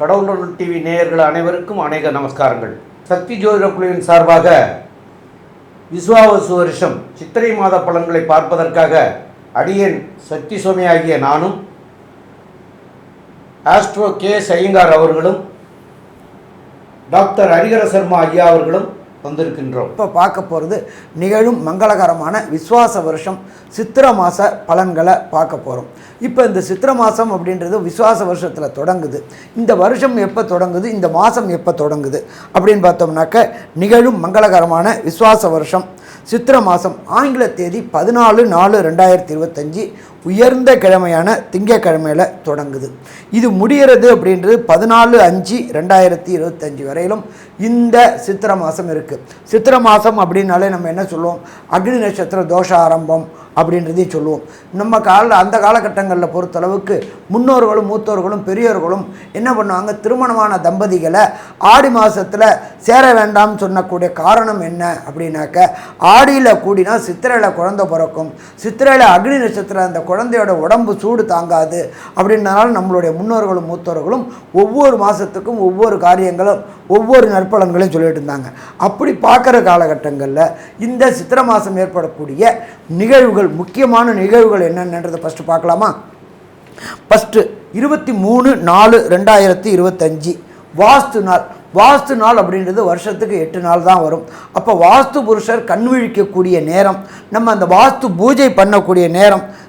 கடவுளுடன் TV நேயர்கள் அனைவருக்கும் அநேக நமஸ்காரங்கள். சக்தி ஜோதிட குழுவின் சார்பாக விஸ்வாவசு வருஷம் சித்திரை மாத பலன்களை பார்ப்பதற்காக அடியேன் சக்தி சுவாமி ஆகிய நானும் ஆஸ்ட்ரோ கே. சையங்கார் அவர்களும் டாக்டர் ஹரிகர சர்மா ஐயா அவர்களும் வந்திருக்கின்றோம் இப்போ பார்க்க போகிறது நிகழும் மங்களகரமான விஸ்வாச வருஷம் சித்திர மாத பலன்களை பார்க்க போகிறோம் இப்போ இந்த சித்திர மாதம் அப்படின்றது விஸ்வாச வருஷத்தில் தொடங்குது. இந்த வருஷம் எப்போ தொடங்குது இந்த மாதம் எப்போ தொடங்குது அப்படின்னு பார்த்தோம்னாக்க நிகழும் மங்களகரமான விஸ்வாச வருஷம் சித்திர மாதம் ஆங்கில தேதி பதினாலு நாலு ரெண்டாயிரத்தி இருபத்தஞ்சி உயர்ந்த கிழமையான திங்கக்கிழமையில் தொடங்குது. இது முடிகிறது அப்படின்றது பதினாலு அஞ்சு ரெண்டாயிரத்தி இருபத்தஞ்சி வரையிலும் இந்த சித்திர மாதம் இருக்குது சித்திர மாதம் அப்படின்னாலே நம்ம என்ன சொல்லுவோம்? அக்னி நட்சத்திர தோஷ ஆரம்பம் அப்படின்றதையும் சொல்லுவோம். நம்ம கால அந்த காலகட்டங்களில் பொறுத்தளவுக்கு முன்னோர்களும் மூத்தோர்களும் பெரியோர்களும் என்ன பண்ணுவாங்க? திருமணமான தம்பதிகளை ஆடி மாதத்தில் சேர வேண்டாம்னு சொன்னக்கூடிய காரணம் என்ன அப்படின்னாக்க ஆடியில் கூடினா சித்திரையில் குழந்தை பிறக்கும். சித்திரையில் அக்னி நட்சத்திரம் அந்த குழந்தையோட உடம்பு சூடு தாங்காது அப்படின்றனால நம்மளுடைய முன்னோர்களும் மூத்தோர்களும் ஒவ்வொரு மாதத்துக்கும் ஒவ்வொரு காரியங்களும் ஒவ்வொரு நற்பலன்களையும் சொல்லிட்டு இருந்தாங்க. அப்படி பார்க்குற காலகட்டங்களில் இந்த சித்திரை மாதம் ஏற்படக்கூடிய நிகழ்வுகள் முக்கியமான நிகழ்வுகள் என்னென்னன்றதை ஃபஸ்ட்டு பார்க்கலாமா? ஃபஸ்ட்டு இருபத்தி மூணு நாலு ரெண்டாயிரத்தி இருபத்தஞ்சி. வாஸ்து நாள். வாஸ்து நாள் அப்படின்றது வருஷத்துக்கு எட்டு நாள் தான் வரும். அப்போ வாஸ்து புருஷர் கண் விழிக்கக்கூடிய நேரம் நம்ம அந்த வாஸ்து பூஜை பண்ணக்கூடிய நேரம்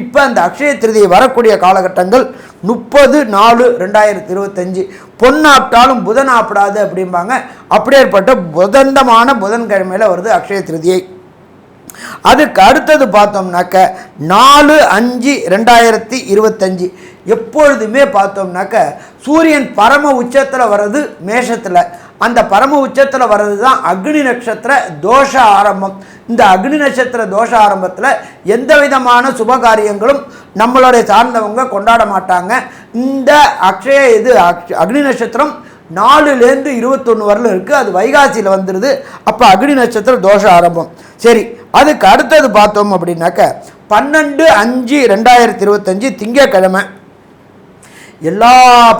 இப்போ அந்த அக்ஷய திருதியை வரக்கூடிய காலகட்டங்கள் முப்பது நாலு ரெண்டாயிரத்தி இருபத்தஞ்சி. பொன்னாப்டாலும் புதன் ஆப்பிடாது அப்படிம்பாங்க. அப்படியேற்பட்ட புதந்தமான புதன்கிழமையில் வருது அக்ஷய திருதியை. அதுக்கு அடுத்தது பார்த்தோம்னாக்க நாலு அஞ்சு ரெண்டாயிரத்தி இருபத்தஞ்சி. எப்பொழுதுமே பார்த்தோம்னாக்க சூரியன் பரம உச்சத்தில் வர்றது மேஷத்தில். அந்த பரம உச்சத்தில் வர்றது தான் அக்னி நட்சத்திர தோஷ ஆரம்பம். இந்த அக்னி நட்சத்திர தோஷ ஆரம்பத்தில் எந்த விதமான சுப காரியங்களும் நம்மளுடைய சார்ந்தவங்க கொண்டாட மாட்டாங்க. இந்த அக்ஷய இது அக்ஷ- அக்னி நட்சத்திரம் நாலுலேருந்து இருபத்தொன்று வரலும் இருக்குது அது வைகாசியில் வந்துடுது அப்போ அக்னி நட்சத்திரம் தோஷ ஆரம்பம். சரி அதுக்கு அடுத்தது பார்த்தோம் அப்படின்னாக்க பன்னெண்டு அஞ்சு ரெண்டாயிரத்தி இருபத்தஞ்சி திங்கக்கிழமை எல்லா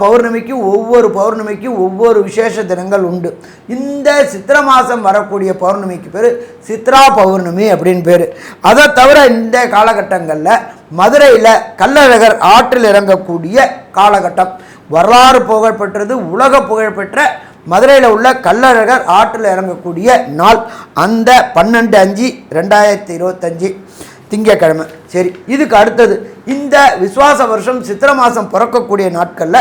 பௌர்ணமிக்கும் ஒவ்வொரு பௌர்ணமிக்கும் ஒவ்வொரு விசேஷ தினங்கள் உண்டு. இந்த சித்திரை மாதம் வரக்கூடிய பௌர்ணமிக்கு பேர் சித்ரா பௌர்ணமி அப்படின்னு பேர். அதை தவிர இந்த காலகட்டங்களில் மதுரையில் கள்ளழகர் ஆற்றில் இறங்கக்கூடிய காலகட்டம். வரலாறு புகழ்பெற்றது உலக புகழ்பெற்ற மதுரையில் உள்ள கள்ளழகர் ஆற்றில் இறங்கக்கூடிய நாள். அந்த பன்னெண்டு அஞ்சு ரெண்டாயிரத்தி இருபத்தஞ்சு. திங்கக்கிழமை சரி இதுக்கு அடுத்தது இந்த விஸ்வாச வருஷம் சித்திரை மாதம் பிறக்கக்கூடிய நாட்களில்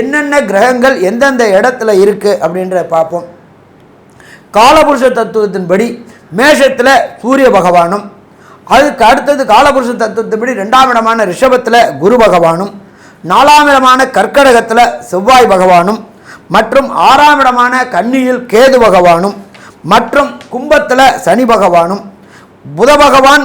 என்னென்ன கிரகங்கள் எந்தெந்த இடத்துல இருக்குது அப்படின்ற பார்ப்போம். காலபுருஷ தத்துவத்தின்படி மேஷத்தில் சூரிய பகவானும் அதுக்கு அடுத்தது காலபுருஷ தத்துவத்தின்படி ரெண்டாம் இடமான ரிஷபத்தில் குரு பகவானும் நாலாம் இடமான கர்க்கடகத்தில் செவ்வாய் பகவானும் மற்றும் ஆறாம் இடமான கன்னியில் கேது பகவானும் மற்றும் கும்பத்தில் சனி பகவானும் புத பகவான்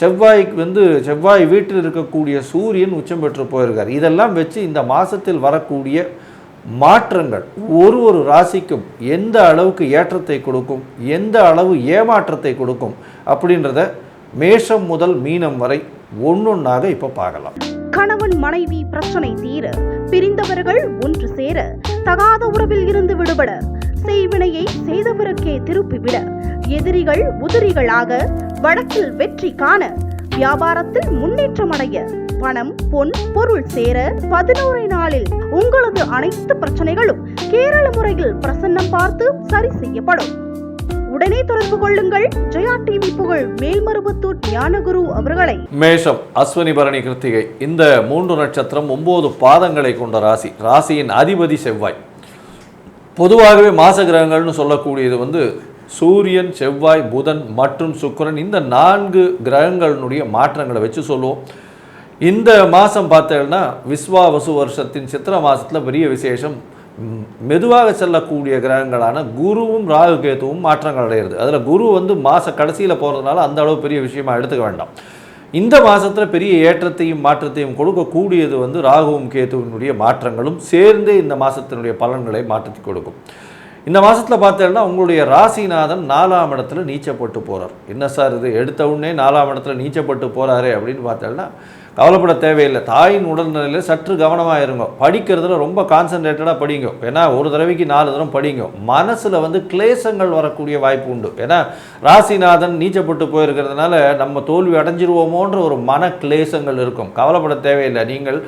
செவ்வாய்க்கு வந்து செவ்வாய் வீட்டில் இருக்கக்கூடிய சூரியன் உச்சம் பெற்று போயிருக்கார். இதெல்லாம் வச்சு இந்த மாதத்தில் வரக்கூடிய மாற்றங்கள் ஒரு ஒரு ராசிக்கும் எந்த அளவுக்கு ஏற்றத்தை கொடுக்கும் எந்த அளவு ஏமாற்றத்தை கொடுக்கும் அப்படின்றத மேஷம் முதல் மீனம் வரை ஒன்னொன்னாக இப்போ பார்க்கலாம். கணவன் மனைவி பிரச்சனை தீர பிரிந்தவர்கள் ஒன்று சேர தகாத உறவில் இருந்து விடுபட செய்வினையை செய்தவருக்கே திருப்பிவிட எதிரிகள் உதிரிகளாக வழக்கில் வெற்றி காண வியாபாரத்தில் முன்னேற்றம் அடைய பணம் பொன் பொருள் சேர பதினோரு நாளில் உங்களது அனைத்து பிரச்சனைகளும் கேரள முறையில் பிரசன்னம் பார்த்து சரி செய்யப்படும். உடனே தொடர்பு கொள்ளுங்கள். ஜெயா டிவி புகழ் மேல்மருவத்தூர் ஞானகுரு அவர்களை. மேஷம் அஸ்வினி பரணி கிருத்திகை. இந்த மூன்று நட்சத்திரம் ஒன்பது பாதங்களை கொண்ட ராசி. ராசியின் அதிபதி செவ்வாய். பொதுவாகவே மாச கிரகங்கள்னு சொல்லக்கூடியது வந்து சூரியன் செவ்வாய் புதன் மற்றும் சுக்கிரன் இந்த நான்கு கிரகங்களினுடைய மாற்றங்களை வச்சு சொல்லுவோம். இந்த மாதம் பார்த்தேன்னா விஸ்வாவசு வருஷத்தின் சித்திர மாதத்தில் பெரிய விசேஷம். மெதுவாக செல்லக்கூடிய கிரகங்களான குருவும் ராகு கேதுவும் மாற்றங்கள் அடையிறது. அதில் குரு வந்து மாத கடைசியில் போகிறதுனால அந்த அளவு பெரிய விஷயமா எடுத்துக்க வேண்டாம். இந்த மாதத்தில் பெரிய ஏற்றத்தையும் மாற்றத்தையும் கொடுக்கக்கூடியது வந்து ராகுவும் கேதுவினுடைய மாற்றங்களும் சேர்ந்தே இந்த மாதத்தினுடைய பலன்களை மாற்றி கொடுக்கும். இந்த மாதத்தில் பார்த்தேன்னா உங்களுடைய ராசிநாதன் நாலாம் இடத்துல நீச்சப்பட்டு போகிறார் என்ன சார் இது? எடுத்த உடனே நாலாம் இடத்துல நீச்சப்பட்டு போகிறாரு அப்படின்னு பார்த்தேன்னா கவலைப்பட தேவையில்லை. தாயின் உடல்நிலையில் சற்று கவனமாக இருங்க. படிக்கிறதுல ரொம்ப கான்சன்ட்ரேட்டடாக படிங்க. ஏன்னா ஒரு தடவைக்கு நாலு தடவை படிங்க. மனசில் வந்து கிளேசங்கள் வரக்கூடிய வாய்ப்பு உண்டு. ஏன்னா ராசிநாதன் நீச்சப்பட்டு போயிருக்கிறதுனால நம்ம தோல்வி அடைஞ்சிருவோமோன்ற ஒரு மன கிளேசங்கள் இருக்கும். கவலைப்பட தேவையில்லை. நீங்கள்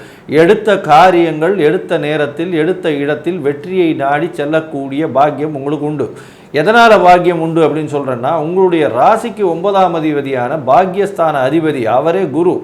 எடுத்த காரியங்கள் எடுத்த நேரத்தில் எடுத்த இடத்தில் வெற்றியை நாடி செல்லக்கூடிய பாக்கியம் உங்களுக்கு உண்டு. எதனால் பாக்கியம் உண்டு அப்படின்னு சொல்கிறேன்னா உங்களுடைய ராசிக்கு ஒன்பதாம் அதிபதியான பாக்கியஸ்தான அதிபதி அவரே குரு.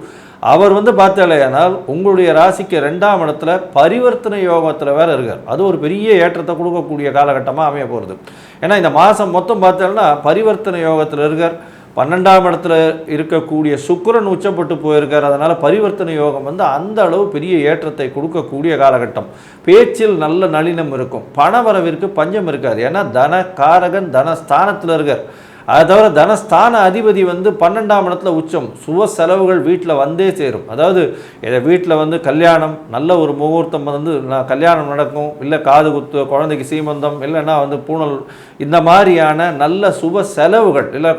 அவர் வந்து பார்த்தாலேயானால் உங்களுடைய ராசிக்கு ரெண்டாம் இடத்துல பரிவர்த்தனை யோகத்தில் வேற இருக்கார். அது ஒரு பெரிய ஏற்றத்தை கொடுக்கக்கூடிய காலகட்டமாக அமைய போகிறது ஏன்னா இந்த மாதம் மொத்தம் பார்த்தோம்னா பரிவர்த்தனை யோகத்தில் இருக்கார். பன்னெண்டாம் இடத்துல இருக்கக்கூடிய சுக்கரன் உச்சப்பட்டு போயிருக்கார். அதனால் பரிவர்த்தனை யோகம் வந்து அந்த அளவு பெரிய ஏற்றத்தை கொடுக்கக்கூடிய காலகட்டம். பேச்சில் நல்ல நளினம் இருக்கும். பணவரவிற்கு பஞ்சம் இருக்காது. ஏன்னா தன காரகன் தனஸ்தானத்தில் இருக்கார். அதை தவிர தனஸ்தான அதிபதி வந்து பன்னெண்டாம் இடத்துல உச்சம் சுவ செலவுகள் வீட்டில் வந்தே சேரும். அதாவது இதை வீட்டில் வந்து கல்யாணம் நல்ல ஒரு முகூர்த்தம் வந்து நான் கல்யாணம் நடக்கும். இல்லை காது குத்து குழந்தைக்கு சீமந்தம் இல்லைன்னா வந்து பூணல் இந்த மாதிரியான நல்ல சுப செலவுகள் இல்லை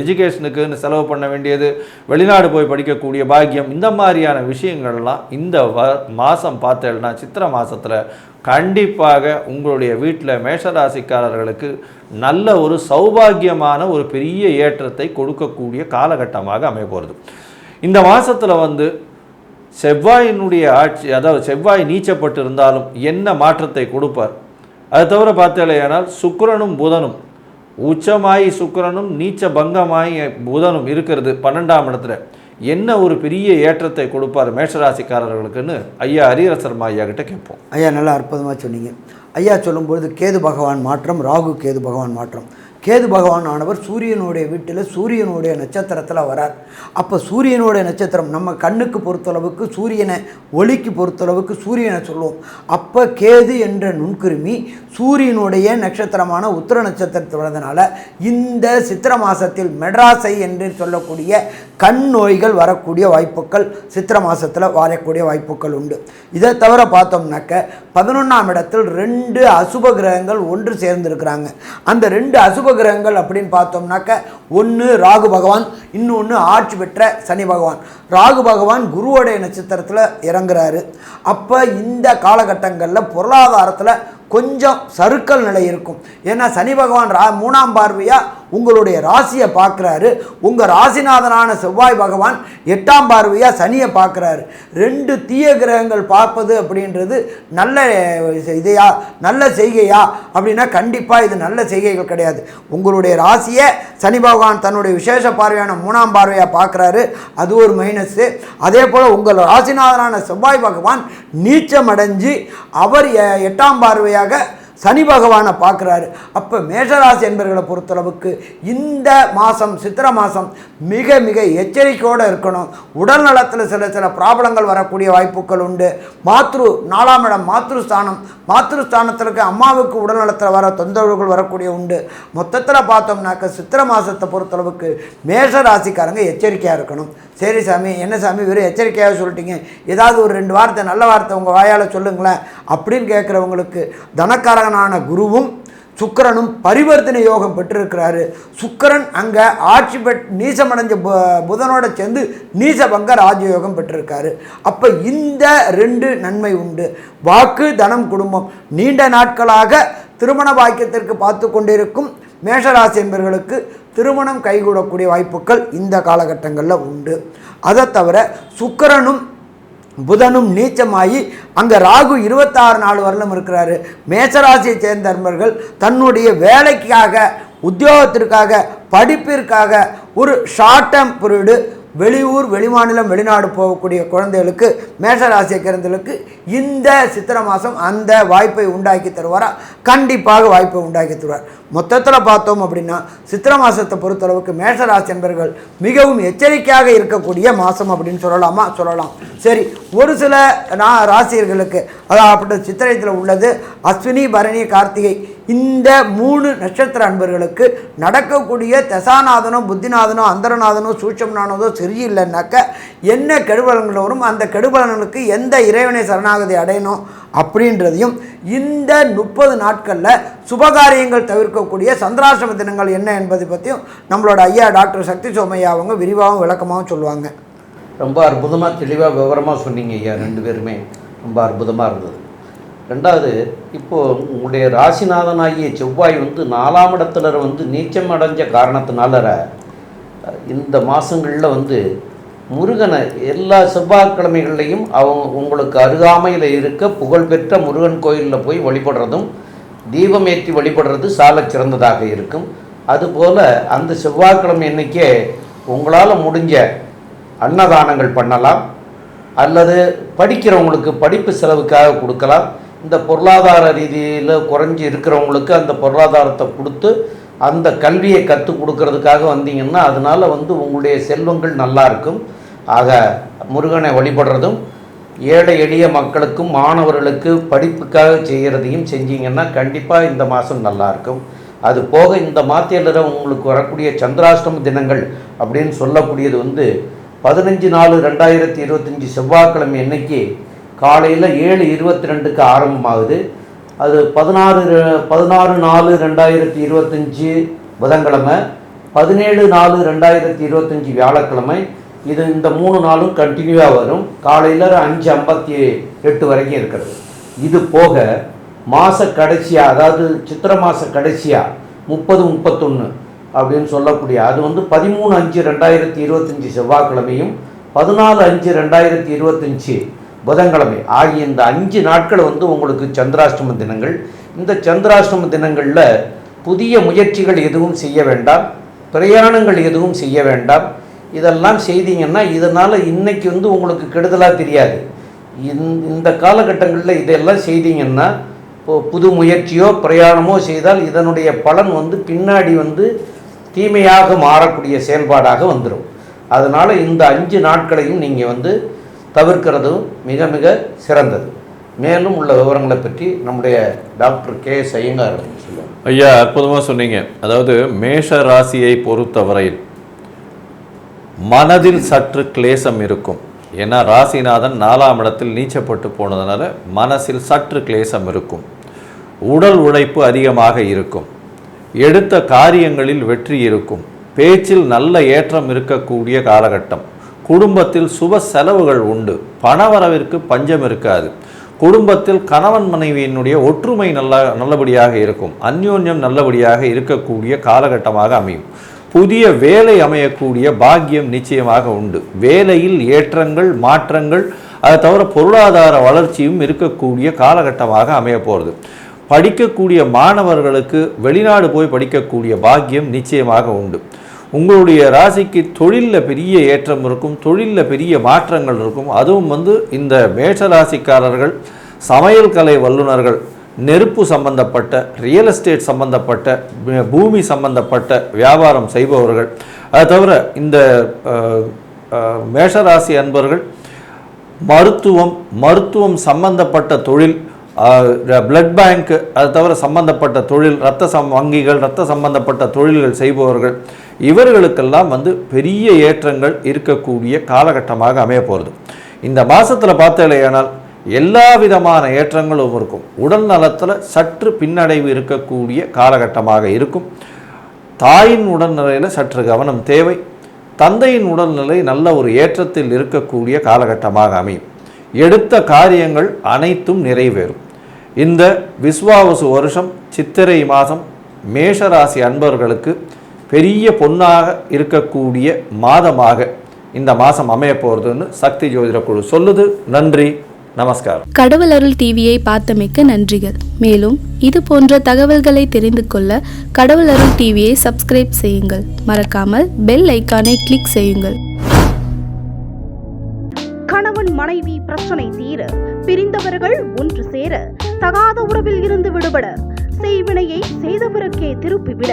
எஜுகேஷனுக்குன்னு செலவு பண்ண வேண்டியது வெளிநாடு போய் படிக்கக்கூடிய பாக்கியம் இந்த மாதிரியான விஷயங்கள்லாம் இந்த வ மாதம் பார்த்தேன்னா சித்திரை மாதத்தில் கண்டிப்பாக உங்களுடைய வீட்டில் மேஷராசிக்காரர்களுக்கு நல்ல ஒரு சௌபாகியமான ஒரு பெரிய ஏற்றத்தை கொடுக்கக்கூடிய காலகட்டமாக அமைய போகிறது இந்த மாதத்தில் வந்து செவ்வாயினுடைய ஆட்சி அதாவது செவ்வாய் நீச்சப்பட்டு இருந்தாலும் என்ன மாற்றத்தை கொடுப்பார்? அது தவிர பார்த்தேலையானால் சுக்கரனும் புதனும் உச்சமாய் சுக்கரனும் நீச்ச பங்கமாயி புதனும் இருக்கிறது பன்னெண்டாம் இடத்துல. என்ன ஒரு பெரிய ஏற்றத்தை கொடுப்பார் மேஷராசிக்காரர்களுக்குன்னு ஐயா ஹரிரசர்மா ஐயா கிட்ட கேட்போம். ஐயா நல்லா அற்புதமாக சொன்னீங்க. ஐயா சொல்லும்பொழுது கேது பகவான் மாற்றம் ராகு கேது பகவான் மாற்றம். கேது பகவான் ஆனவர் சூரியனுடைய வீட்டில் சூரியனுடைய நட்சத்திரத்தில் வரார். அப்போ சூரியனுடைய நட்சத்திரம் நம்ம கண்ணுக்கு பொறுத்தளவுக்கு சூரியனை ஒளிக்கு பொறுத்தளவுக்கு சூரியனை சொல்லுவோம். அப்போ கேது என்ற நுண்கிருமி சூரியனுடைய நட்சத்திரமான உத்திர நட்சத்திரத்தில் வரதுனால இந்த சித்திர மாதத்தில் மெட்ராஸை என்று சொல்லக்கூடிய கண் நோய்கள் வரக்கூடிய வாய்ப்புகள் சித்திர மாதத்தில் வரக்கூடிய வாய்ப்புகள் உண்டு. இதை தவிர பார்த்தோம்னாக்க பதினொன்றாம் இடத்தில் ரெண்டு அசுப கிரகங்கள் ஒன்று சேர்ந்திருக்கிறாங்க. அந்த ரெண்டு அசுப கிரகங்கள் அப்படின்னு பார்த்தோம்னாக்க ஒன்று ராகு பகவான் இன்னொன்று ஆட்சி பெற்ற சனி பகவான். ராகு பகவான் குருவோடைய நட்சத்திரத்தில் இறங்குறாரு. அப்போ இந்த காலகட்டங்களில் பொருளாதாரத்தில் கொஞ்சம் சறுக்கல் நிலை இருக்கும். ஏன்னா சனி பகவான் ரா மூணாம் பார்வையாக உங்களுடைய ராசியை பார்க்குறாரு. உங்கள் ராசிநாதனான செவ்வாய் பகவான் எட்டாம் பார்வையாக சனியை பார்க்குறாரு. ரெண்டு தீய கிரகங்கள் பார்ப்பது அப்படின்றது நல்ல இதையா? நல்ல செய்கையா? அப்படின்னா கண்டிப்பாக இது நல்ல செய்கைகள் கிடையாது. உங்களுடைய ராசியை சனி பகவான் தன்னுடைய விசேஷ பார்வையான மூணாம் பார்வையாக பார்க்குறாரு. அது ஒரு மைனஸு அதே போல் உங்கள் ராசிநாதனான செவ்வாய் பகவான் நீச்சம் அடைஞ்சு அவர் எ- எட்டாம் பார்வையாக சனி பகவானை பார்க்குறாரு. அப்போ மேஷராசி என்பர்களை பொறுத்தளவுக்கு இந்த மாதம் சித்திர மாதம் மிக மிக எச்சரிக்கையோடு இருக்கணும். உடல் நலத்தில் சில சில ப்ராப்ளங்கள் வரக்கூடிய வாய்ப்புகள் உண்டு. மாத்ரு நாலாம் இடம் மாத்ருஸ்தானம். மாத்ருஸ்தானத்திற்கு அம்மாவுக்கு உடல் நலத்தில் வர தொந்தரவுகள் வரக்கூடிய உண்டு. மொத்தத்தில் பார்த்தோம்னாக்க சித்திர மாதத்தை பொறுத்தளவுக்கு மேஷ ராசிக்காரங்க எச்சரிக்கையாக இருக்கணும். சரி சாமி என்ன சாமி வெறும் எச்சரிக்கையாக சொல்லிட்டீங்க. ஏதாவது ஒரு ரெண்டு வார்த்தை நல்ல வார்த்தை உங்கள் வாயால் சொல்லுங்களேன் அப்படின்னு கேட்குறவங்களுக்கு தனக்காரகனான குருவும் சுக்கரனும் பரிவர்த்தனை யோகம் பெற்றிருக்கிறாரு. சுக்கரன் அங்கே ஆட்சி பெட் நீசமடைஞ்ச புதனோட சேர்ந்து நீசபங்க ராஜயோகம் பெற்றிருக்காரு. அப்போ இந்த ரெண்டு நன்மை உண்டு. வாக்கு தனம் குடும்பம் நீண்ட நாட்களாக திருமண பாக்கியத்திற்கு பார்த்து கொண்டிருக்கும் மேஷராசி என்பவர்களுக்கு திருமணம் கைகூடக்கூடிய வாய்ப்புகள் இந்த காலகட்டங்களில் உண்டு. அதை தவிர சுக்கரனும் புதனும் நீச்சமாகி அங்கே ராகு இருபத்தாறு நாள் வரலும் இருக்கிறாரு. மேசராசியை சேர்ந்த நண்பர்கள் தன்னுடைய வேலைக்காக உத்தியோகத்திற்காக படிப்பிற்காக ஒரு ஷார்ட் டேர்ம் பீரியடு வெளியூர் வெளிமாநிலம் வெளிநாடு போகக்கூடிய குழந்தைகளுக்கு மேஷராசியை சேர்ந்தவர்களுக்கு இந்த சித்திரை மாதம் அந்த வாய்ப்பை உண்டாக்கி தருவாரா? கண்டிப்பாக வாய்ப்பை உண்டாக்கி தருவார். மொத்தத்தில் பார்த்தோம் அப்படின்னா சித்திரை மாதத்தை பொறுத்தளவுக்கு மேஷராசி என்பர்கள் மிகவும் எச்சரிக்கையாக இருக்கக்கூடிய மாதம் அப்படின்னு சொல்லலாமா? சொல்லலாம். சரி ஒரு சில ராசியர்களுக்கு அதாவது சித்திரத்தில் உள்ளது அஸ்வினி பரணி கார்த்திகை இந்த மூணு நட்சத்திர அன்பர்களுக்கு நடக்கக்கூடிய தசாநாதனோ புத்திநாதனோ அந்தரநாதனோ சூட்சம்நாதனோ சரியில்லைன்னாக்க என்ன கெடுபலன்கள் வரும் அந்த கெடுபலன்களுக்கு எந்த இறைவனை சரணாகதி அடையணும் அப்படின்றதையும் இந்த முப்பது நாட்களில் சுபகாரியங்கள் தவிர்க்கக்கூடிய சந்திராசிரம தினங்கள் என்ன என்பதை பற்றியும் நம்மளோட ஐயா டாக்டர் சக்தி சோமையா அவங்க விரிவாகவும் விளக்கமாகவும் சொல்லுவாங்க. ரொம்ப அற்புதமாக தெளிவாக விவரமாக சொன்னீங்க ஐயா ரெண்டு பேருமே. ரொம்ப அற்புதமாக இருந்தது. ரெண்டாவது இப்போது உங்களுடைய ராசிநாதனாகிய செவ்வாய் வந்து நாலாம் இடத்துல வந்து நீச்சம் அடைஞ்ச காரணத்தினால இந்த மாதங்களில் வந்து முருகனை எல்லா செவ்வாய்க்கிழமைகள்லையும் அவங்க உங்களுக்கு அருகாமையில் இருக்க புகழ்பெற்ற முருகன் கோயிலில் போய் வழிபடுறதும் தீபம் ஏற்றி வழிபடுறது சாலச் சிறந்ததாக இருக்கும். அதுபோல் அந்த செவ்வாய்க்கிழமை அன்னைக்கே உங்களால் முடிஞ்ச அன்னதானங்கள் பண்ணலாம். அல்லது படிக்கிறவங்களுக்கு படிப்பு செலவுக்காக கொடுக்கலாம். இந்த பொருளாதார ரீதியில் குறைஞ்சி இருக்கிறவங்களுக்கு அந்த பொருளாதாரத்தை கொடுத்து அந்த கல்வியை கற்றுக் கொடுக்கறதுக்காக வந்தீங்கன்னா அதனால் வந்து உங்களுடைய செல்வங்கள் நல்லா இருக்கும். ஆக முருகனை வழிபடுறதும் ஏழை எளிய மக்களுக்கும் மாணவர்களுக்கு படிப்புக்காக செய்கிறதையும் செஞ்சீங்கன்னா கண்டிப்பாக இந்த மாதம் நல்லாயிருக்கும் அது போக இந்த மாத்தியில் உங்களுக்கு வரக்கூடிய சந்திராஷ்டம தினங்கள் அப்படின்னு சொல்லக்கூடியது வந்து பதினஞ்சு நாலு ரெண்டாயிரத்தி இருபத்தஞ்சி செவ்வாய்க்கிழமை அன்னைக்கு காலையில் ஏழு இருபத்தி ரெண்டுக்கு ஆரம்பமாகுது. அது பதினாறு பதினாறு நாலு ரெண்டாயிரத்தி இருபத்தஞ்சி புதன்கிழமை பதினேழு நாலு ரெண்டாயிரத்தி இருபத்தஞ்சி வியாழக்கிழமை இது இந்த மூணு நாளும் கண்டினியூவாக வரும். காலையில் அஞ்சு ஐம்பத்தி எட்டு வரைக்கும் இருக்கிறது. இது போக மாத கடைசியாக அதாவது சித்திரை மாத கடைசியாக முப்பது முப்பத்தொன்று அப்படின்னு சொல்லக்கூடிய அது வந்து பதிமூணு அஞ்சு ரெண்டாயிரத்தி இருபத்தஞ்சி செவ்வாய்க்கிழமையும் பதினாலு அஞ்சு ரெண்டாயிரத்தி இருபத்தஞ்சி புதன்கிழமை. ஆகிய இந்த அஞ்சு நாட்கள் வந்து உங்களுக்கு சந்திராஷ்டம தினங்கள். இந்த சந்திராஷ்டம தினங்களில் புதிய முயற்சிகள் எதுவும் செய்ய வேண்டாம். பிரயாணங்கள் எதுவும் செய்ய வேண்டாம். இதெல்லாம் செய்தீங்கன்னா இதனால் இன்றைக்கி வந்து உங்களுக்கு கெடுதலாக தெரியாது. இந்த இந்த காலகட்டங்களில் இதெல்லாம் செய்தீங்கன்னா இப்போ புது முயற்சியோ பிரயாணமோ செய்தால் இதனுடைய பலன் வந்து பின்னாடி வந்து தீமையாக மாறக்கூடிய செயல்பாடாக வந்துடும் அதனால் இந்த அஞ்சு நாட்களையும் நீங்கள் வந்து தவிர்க்கிறதும் மிக மிக சிறந்தது. மேலும் உள்ள விவரங்களை பற்றி நம்முடைய டாக்டர் கே எஸ் ஐயங்கார் ஐயா அற்புதமாக சொன்னீங்க. அதாவது மேஷ ராசியை பொறுத்தவரையில் மனதில் சற்று கிளேசம் இருக்கும். ஏன்னா ராசிநாதன் நாலாம் இடத்தில் நீச்சப்பட்டு போனதுனால மனசில் சற்று கிளேசம் இருக்கும். உடல் உழைப்பு அதிகமாக இருக்கும். எடுத்த காரியங்களில் வெற்றி இருக்கும். பேச்சில் நல்ல ஏற்றம் இருக்கக்கூடிய காலகட்டம். குடும்பத்தில் சுப செலவுகள் உண்டு. பணவரவிற்கு பஞ்சம் இருக்காது. குடும்பத்தில் கணவன் மனைவியினுடைய ஒற்றுமை நல்லா நல்லபடியாக இருக்கும். அந்யோன்யம் நல்லபடியாக இருக்கக்கூடிய காலகட்டமாக அமையும். புதிய வேலை அமையக்கூடிய பாக்கியம் நிச்சயமாக உண்டு. வேலையில் ஏற்றங்கள் மாற்றங்கள் அதை தவிர பொருளாதார வளர்ச்சியும் இருக்கக்கூடிய காலகட்டமாக அமைய போகிறது படிக்கக்கூடிய மாணவர்களுக்கு வெளிநாடு போய் படிக்கக்கூடிய பாக்கியம் நிச்சயமாக உண்டு. உங்களுடைய ராசிக்கு தொழிலில் பெரிய ஏற்றம் இருக்கும் தொழிலில் பெரிய மாற்றங்கள் இருக்கும். அதுவும் வந்து இந்த மேஷ ராசிக்காரர்கள் சமையல் கலை வல்லுநர்கள் நெருப்பு சம்பந்தப்பட்ட ரியல் எஸ்டேட் சம்பந்தப்பட்ட பூமி சம்பந்தப்பட்ட வியாபாரம் செய்பவர்கள். அது தவிர இந்த மேஷராசி அன்பர்கள் மருத்துவம் மருத்துவம் சம்பந்தப்பட்ட தொழில் பிளட் பேங்க் அது தவிர சம்பந்தப்பட்ட தொழில் இரத்த சம் வங்கிகள் இரத்த சம்பந்தப்பட்ட தொழில்கள் செய்பவர்கள். இவர்களுக்கெல்லாம் வந்து பெரிய ஏற்றங்கள் இருக்கக்கூடிய காலகட்டமாக அமைய போகிறது இந்த மாதத்தில் பார்த்தாலேயானால் எல்லா விதமான ஏற்றங்களும் இருக்கும். உடல் நலத்தில் சற்று பின்னடைவு இருக்கக்கூடிய காலகட்டமாக இருக்கும். தாயின் உடல்நிலையில் சற்று கவனம் தேவை. தந்தையின் உடல்நிலை நல்ல ஒரு ஏற்றத்தில் இருக்கக்கூடிய காலகட்டமாக அமையும். எடுத்த காரியங்கள் அனைத்தும் நிறைவேறும். இந்த விஸ்வாவசு வருஷம் சித்திரை மாதம் மேஷராசி அன்பர்களுக்கு பெரிய பொன்னாக இருக்கக்கூடிய மாதமாக இந்த மாதம் அமைய போகிறதுன்னு சக்தி ஜோதிட குழு சொல்லுது. நன்றி நமஸ்காரம். கடவுள் அருள் டிவியை பார்த்தமைக்க நன்றிகள். மேலும் இது போன்ற தகவல்களை தெரிந்து கொள்ள கடவுள் அருள் டிவியை சப்ஸ்கிரைப் செய்யுங்கள். மறக்காமல் பெல் ஐக்கானை கிளிக் செய்யுங்கள். கணவன் மனைவி பிரச்சனை தீர பிரிந்தவர்கள் ஒன்று சேர தகாத உறவில் இருந்து விடுபட செய்வினையை செய்தவருக்கே திருப்பிவிட